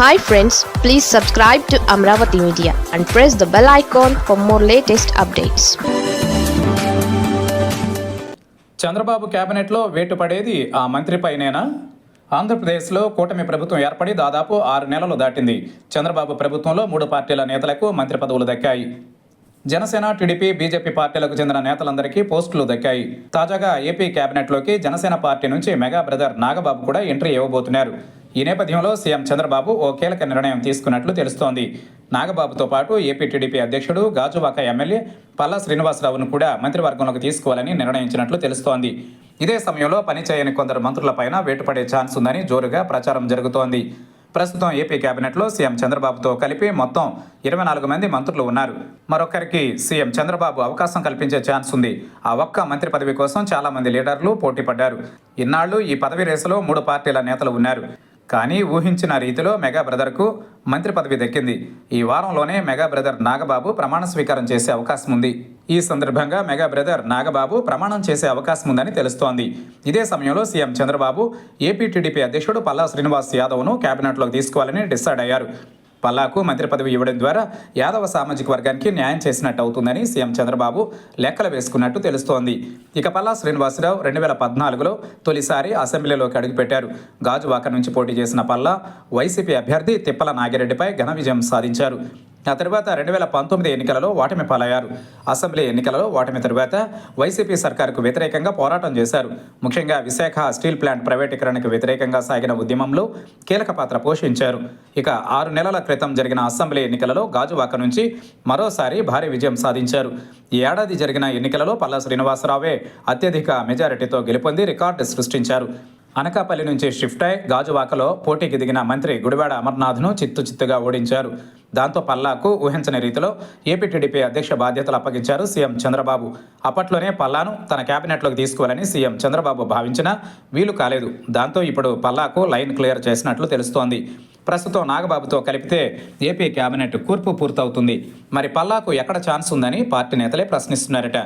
Hi friends please subscribe to Amaravati media and press the bell icon for more latest updates Chandrababu కేబినెట్లో వేటు పడేది ఆ మంత్రిపైనేనా ఆంధ్రప్రదేశ్లో కూటమి ప్రభుత్వం ఏర్పడి దాదాపు ఆరు నెలలు దాటింది. చంద్రబాబు ప్రభుత్వంలో మూడు పార్టీల నేతలకు మంత్రి పదవులు దక్కాయి. జనసేన టీడీపీ బీజేపీ పార్టీలకు చెందిన నేతలందరికీ పోస్టులు దక్కాయి. తాజాగా ఏపీ కేబినెట్లోకి జనసేన పార్టీ నుంచి మెగా బ్రదర్ నాగబాబు కూడా ఎంట్రీ ఇవ్వబోతున్నారు. ఈ నేపథ్యంలో సీఎం చంద్రబాబు ఓ కీలక నిర్ణయం తీసుకున్నట్లు తెలుస్తోంది. నాగబాబుతో పాటు ఏపీ టీడీపీ అధ్యక్షుడు గాజువాక ఎమ్మెల్యే పల్లా శ్రీనివాసరావును కూడా మంత్రివర్గంలోకి తీసుకోవాలని నిర్ణయించినట్లు తెలుస్తోంది. ఇదే సమయంలో పనిచేయని కొందరు మంత్రులపైన వేటుపడే ఛాన్స్ ఉందని జోరుగా ప్రచారం జరుగుతోంది. ప్రస్తుతం ఏపీ కేబినెట్లో సీఎం చంద్రబాబుతో కలిపి మొత్తం ఇరవై నాలుగు మంది మంత్రులు ఉన్నారు. మరొకరికి సీఎం చంద్రబాబు అవకాశం కల్పించే ఛాన్స్ ఉంది. ఆ ఒక్క మంత్రి పదవి కోసం చాలామంది లీడర్లు పోటీ పడ్డారు. ఇన్నాళ్ళు ఈ పదవి రేసులో మూడు పార్టీల నేతలు ఉన్నారు. కానీ ఊహించిన రీతిలో మెగా బ్రదర్కు మంత్రి పదవి దక్కింది. ఈ వారంలోనే మెగా బ్రదర్ నాగబాబు ప్రమాణ స్వీకారం చేసే అవకాశం ఉంది. ఈ సందర్భంగా మెగా బ్రదర్ నాగబాబు ప్రమాణం చేసే అవకాశం ఉందని తెలుస్తోంది. ఇదే సమయంలో సీఎం చంద్రబాబు ఏపీ టీడీపీ అధ్యక్షుడు పల్లా శ్రీనివాస్ యాదవ్ను కేబినెట్లోకి తీసుకోవాలని డిసైడ్ అయ్యారు. పల్లాకు మంత్రి పదవి ఇవ్వడం ద్వారా యాదవ సామాజిక వర్గానికి న్యాయం చేసినట్టు అవుతుందని సీఎం చంద్రబాబు లెక్కలు వేసుకున్నట్టు తెలుస్తోంది. ఇక పల్లా శ్రీనివాసరావు రెండు వేల పద్నాలుగులో తొలిసారి అసెంబ్లీలోకి అడుగుపెట్టారు. గాజువాక నుంచి పోటీ చేసిన పల్లా వైసీపీ అభ్యర్థి తిప్పల నాగిరెడ్డిపై ఘన విజయం సాధించారు. ఆ తర్వాత రెండు వేల పంతొమ్మిది ఎన్నికలలో ఓటమి పాలయ్యారు. అసెంబ్లీ ఎన్నికలలో ఓటమి తరువాత వైసీపీ సర్కారుకు వ్యతిరేకంగా పోరాటం చేశారు. ముఖ్యంగా విశాఖ స్టీల్ ప్లాంట్ ప్రైవేటీకరణకు వ్యతిరేకంగా సాగిన ఉద్యమంలో కీలక పాత్ర పోషించారు. ఇక ఆరు నెలల క్రితం జరిగిన అసెంబ్లీ ఎన్నికలలో గాజువాక నుంచి మరోసారి భారీ విజయం సాధించారు. ఈ ఏడాది జరిగిన ఎన్నికలలో పల్లా శ్రీనివాసరావే అత్యధిక మెజారిటీతో గెలుపొంది రికార్డు సృష్టించారు. అనకాపల్లి నుంచి షిఫ్ట్ అయి గాజువాకలో పోటీకి దిగిన మంత్రి గుడివాడ అమర్నాథ్ను చిత్తు చిత్తుగా ఓడించారు. దాంతో పల్లాకు ఊహించని రీతిలో ఏపీ టీడీపీ అధ్యక్ష బాధ్యతలు అప్పగించారు సీఎం చంద్రబాబు. అప్పట్లోనే పల్లాను తన కేబినెట్లోకి తీసుకోవాలని సీఎం చంద్రబాబు భావించినా వీలు కాలేదు. దాంతో ఇప్పుడు పల్లాకు లైన్ క్లియర్ చేసినట్లు తెలుస్తోంది. ప్రస్తుతం నాగబాబుతో కలిపితే ఏపీ కేబినెట్ కూర్పు పూర్తవుతుంది. మరి పల్లాకు ఎక్కడ ఛాన్స్ ఉందని పార్టీ నేతలే ప్రశ్నిస్తున్నారట.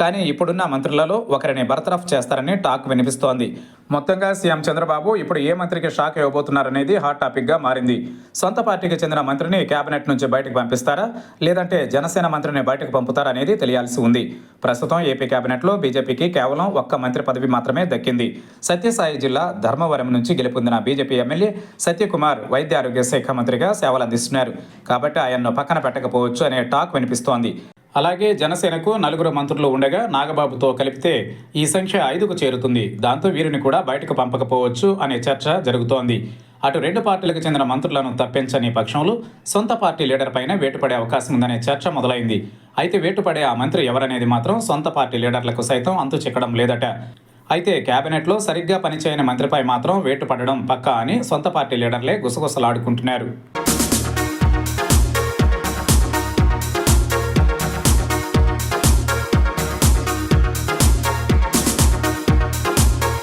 కానీ ఇప్పుడున్న మంత్రులలో ఒకరిని బర్తరఫ్ చేస్తారని టాక్ వినిపిస్తోంది. మొత్తంగా సీఎం చంద్రబాబు ఇప్పుడు ఏ మంత్రికి షాక్ ఇవ్వబోతున్నారనేది హాట్ టాపిక్గా మారింది. సొంత పార్టీకి చెందిన మంత్రిని కేబినెట్ నుంచి బయటకు పంపిస్తారా? లేదంటే జనసేన మంత్రిని బయటకు పంపుతారా అనేది తెలియాల్సి ఉంది. ప్రస్తుతం ఏపీ కేబినెట్లో బీజేపీకి కేవలం ఒక్క మంత్రి పదవి మాత్రమే దక్కింది. సత్యసాయి జిల్లా ధర్మవరం నుంచి గెలుపొందిన బీజేపీ ఎమ్మెల్యే సత్యకుమార్ వైద్య ఆరోగ్య శాఖ మంత్రిగా సేవలు అందిస్తున్నారు కాబట్టి ఆయన్ను పక్కన పెట్టకపోవచ్చు అనే టాక్ వినిపిస్తోంది. అలాగే జనసేనకు నలుగురు మంత్రులు ఉండగా నాగబాబుతో కలిపితే ఈ సంఖ్య ఐదుకు చేరుతుంది. దాంతో వీరిని కూడా బయటకు పంపకపోవచ్చు అనే చర్చ జరుగుతోంది. అటు రెండు పార్టీలకు చెందిన మంత్రులను తప్పించని పక్షంలో సొంత పార్టీ లీడర్ పైన వేటుపడే అవకాశం ఉందనే చర్చ మొదలైంది. అయితే వేటుపడే ఆ మంత్రి ఎవరనేది మాత్రం సొంత పార్టీ లీడర్లకు సైతం అంతు చిక్కడం లేదట. అయితే కేబినెట్లో సరిగ్గా పనిచేయని మంత్రిపై మాత్రం వేటు పడడం పక్కా అని సొంత పార్టీ లీడర్లే గుసగుసలాడుకుంటున్నారు.